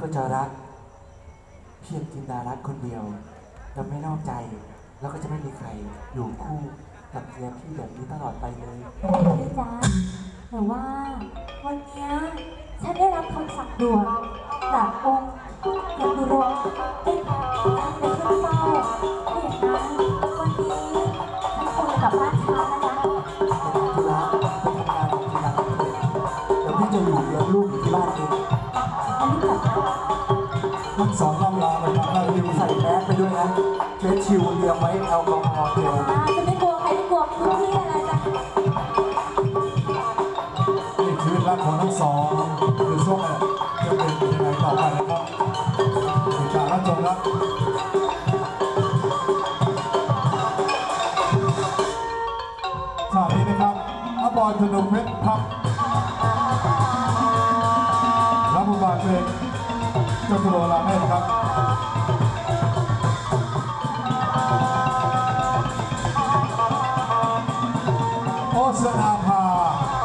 ก็จะรักเพียงจินดารัตคนเดียวจะไม่นอกใจ แล้วก็จะไม่มีใครอยู่คู่กับเมียพี่แบบนี้ตลอดไปเลยพี่จ๊ะแต่ว่าวันเนี้ยฉันได้รับคำสั่งด่วนจากองค์จตุรงค์ ชิลเรียงไว้แอลกอฮอล์เจลอ่าจะไม่กลัวใครไม่กลัวพื้นที่อะไรจ้ะนี่ชีวิตรักของทั้งสองคือช่วงเนี่ยจะเป็นยังไงต่อไปนะครับติดตามรับชมครับฉากนี้นะครับอาบอยธนงเพชรครับรับบทบาทเป็นเจ้าตัวลาเมศครับ อ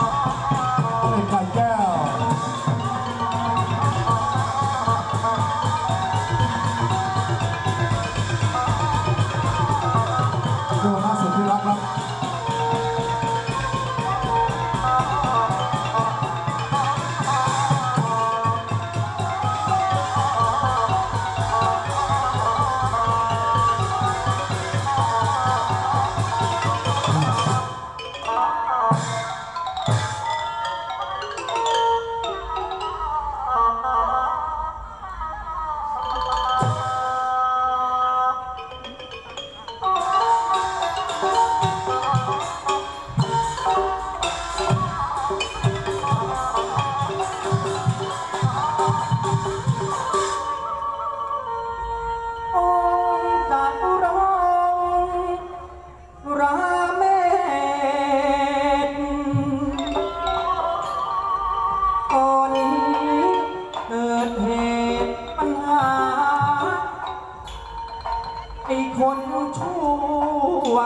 อ้คนชั่ว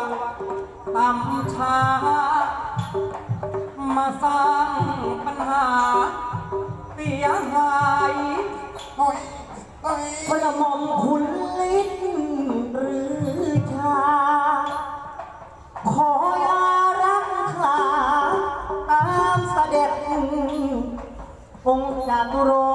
ต่ำช้า มาสร้างปัญหา เสียหายหน่อยพระมอมคุณลิศหรือชา ขออยารักขาตามเสด็จองค์จตุรง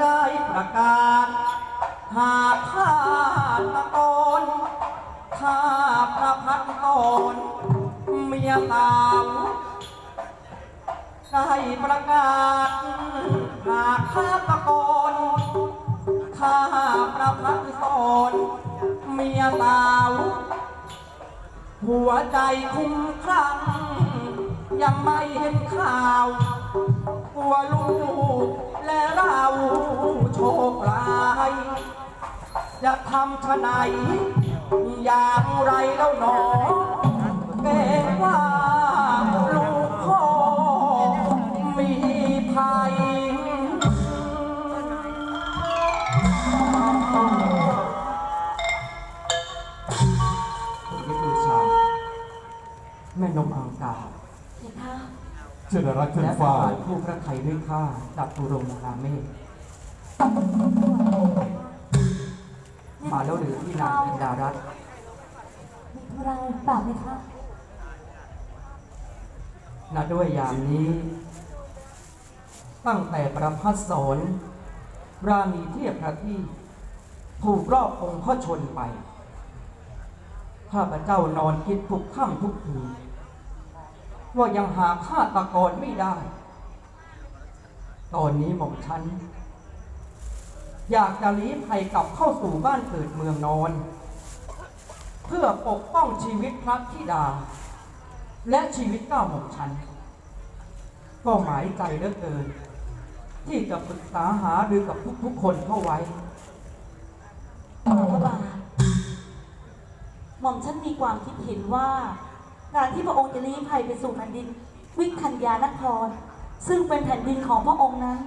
ได้ประกาศ หากข้าตะโกนข้าพระพักตนเมียสาวได้ประกาศ หากข้าตะโกนข้าพระพักตน เมียสาว หัวใจคุ้มคลั่งยังไม่เห็นข่าว กลัวลูกและเราโชคร้ายจะทำชะไหนอย่างไรแล้วหนอเกรงว่าลูก เจริญรักเจริและญถฟ้าวายผู้พระไทยด้วยข้าจับตุรงค์ราเมศมาแล้วหรือที่นางจินดารัตน์มีธุระอะไรเปล่าไหมคะณด้วยยามนี้ ตั้งแต่ประพัสสอนรามีเทียบพระที่ ถูกรอบองค์พ่อชนไป ข้าพเจ้านอนคิดทุกค่ำทุกคืน ว่ายังหาฆาตกรไม่ได้ ตอนนี้หม่อมฉัน อยากจะลี้ภัยกลับเข้าสู่บ้านเกิดเมืองนอน เพื่อปกป้องชีวิตพระธิดา และชีวิตเก้าหม่อมฉัน ก็หมายใจเหลือเกิน ที่จะปรึกษาหารือกับทุกๆคนเข้าไว้พระบาทหม่อมฉันมีความคิดเห็นว่า การที่พระองค์จะลี้ภัยไปสู่แผ่นดิน วิคัญญานคร ซึ่งเป็นแผ่นดินของพระองค์นั้น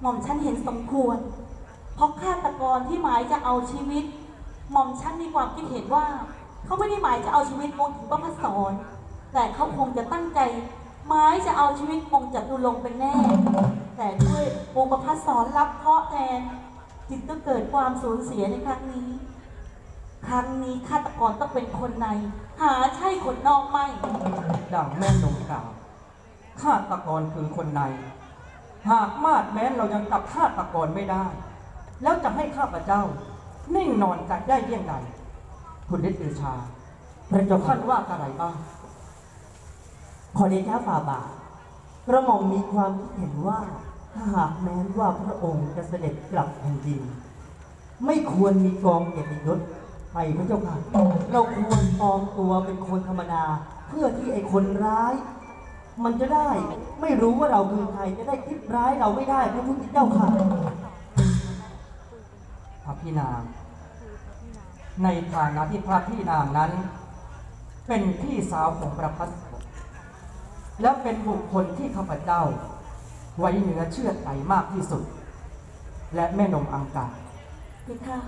หม่อมฉันเห็นสมควร เพราะฆาตกรที่หมายจะเอาชีวิต หม่อมฉันมีความคิดเห็นว่า เขาไม่ได้หมายจะเอาชีวิตองค์ถึงพระพัสรแต่เขาคงจะตั้งใจหมายจะเอาชีวิตองค์จตุรงค์เป็นแน่ แต่ด้วยองค์พระพัสรรับเคราะห์แทนจึงต้องเกิดความสูญเสียในครั้งนี้ ครั้งนี้ฆาตกรต้องเป็นคนใน หาใช่คนนอกไม่ดังแม่นงกล่าวฆาตกรคือคนใน หากมาดแม้นเรายังจับฆาตกรไม่ได้ แล้วจะให้ข้าพเจ้า นิ่งนอนใจได้เยี่ยงใดคุณฤทธิ์ปรีชาพระเจ้าท่านว่าอะไรบ้างขอเดชะฝ่าบาทกระหม่อมมีความคิดเห็นว่าถ้าหากแม้นว่าพระองค์จะเสด็จกลับแผ่นดิน ไม่ควรมีกองเกียรติยศ ไปพระเจ้าค่ะ เราควรปลอมตัวเป็นคนธรรมดา เพื่อที่ไอ้คนร้าย มันจะได้ไม่รู้ว่าเราคือใครจะได้คิดร้ายเราไม่ได้พระพุทธเจ้าค่ะพระพี่นางในฐานะที่พระพี่นางนั้น เป็นพี่สาวของประพัสและเป็นบุคคลที่ข้าพเจ้า ไว้เหนือเชื่อใจมากที่สุด และแม่นมอังกาพี่ค่ะ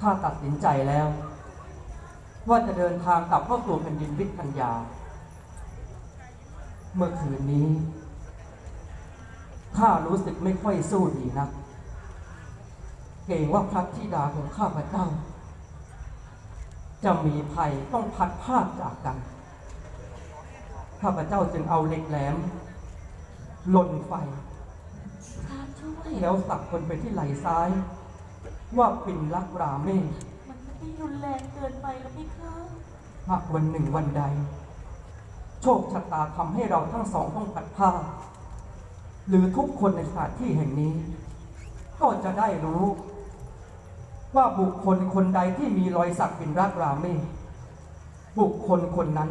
ข้าตัดสินใจแล้ว ว่าจะเดินทางกลับเข้าสู่แผ่นดินวิทยัญญาเมื่อคืนนี้ข้ารู้สึกไม่ค่อยสู้ดีนักเกรงว่าพระธิดาของข้าพเจ้า จะมีภัยต้องพัดพรากจากกัน ข้าพเจ้าจึงเอาเหล็กแหลมลนไฟพระช่วยแล้วสักคนไปที่ไหล่ซ้าย ว่าปิ่นรักราเมศมันไม่รุนแรงเกินไปแล้วพี่ค่ะหากวันหนึ่งวันใด โชคชะตาทำให้เราทั้งสองต้องพัดผ้าดหรือทุกคนในสถานที่แห่งนี้ ก็จะได้รู้ ว่าบุคคลคนใดที่มีรอยสักเป็นรักราเมศบุคคลคนนั้น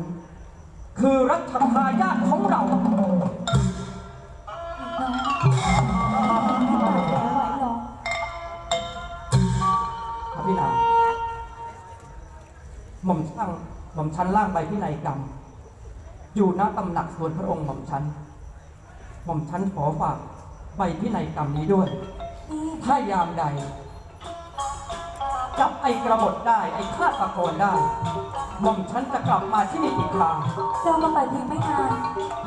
คือรัชทายาทของเรา ชั้นล่างใบพินัยกรรม อยู่ณตำหนักส่วนพระองค์หม่อมชั้นหม่อมชั้นขอฝากใบพินัยกรรมนี้ด้วย ถ้ายามใด จับไอ้กระบฏได้ไอ้ฆาตกรได้ หม่อมชั้นจะกลับมาที่นี่อีกครั้งเรามาไปเพียงไม่นาน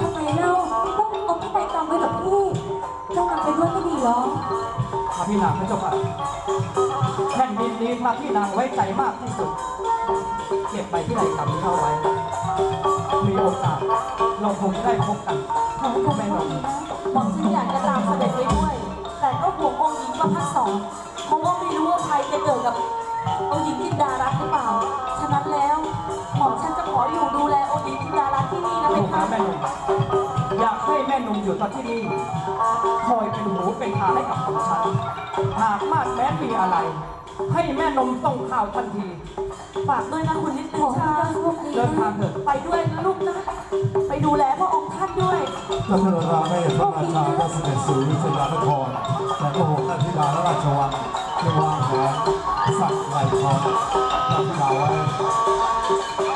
ทำไมเล่าต้องเอาพี่ไปกรรมไว้กับพี่เจ้านำไปด้วยไม่ดีหรอ พระพี่นางพระเจ้าค่ะแผ่นดินนี้พระพี่นางไว้ใจมากที่สุด เก็บใบพินัยกรรมนี้เอาไว้ มีโอกาสเราคงจะได้พบกันขอให้คุณแม่นดีนะหม่อมฉันอยากจะตามเสด็จไปด้วย แต่ก็ห่วงองค์หญิงประพัสสรเพราะว่าไม่รู้ว่าภัยจะเกิดกับองค์หญิงจินดารัตน์หรือเปล่า ฉะนั้นแล้วหม่อมฉันจะขออยู่ดูแลองค์หญิงจินดารัตน์ที่นี่นะลูเพกคะ ห้แม่นุ่มอยู่ต่อที่นี่ คอยเป็นหูเป็นตาให้กับผมฉัน หากมาดแม้นมีอะไร ให้แม่นมส่งข่าวทันที ฝากด้วยนะคุณนิดนึงชาเดินทางเถอะ ไปด้วยนะลูกนะ ไปดูแลพระองค์ท่านด้วยท่านพระราเมศพระราชาก็เสด็จสู่วิทยานครแต่ก็โหท่านธิดาและราชวังที่วางแผนสักไหลทองท่านธิดาไว้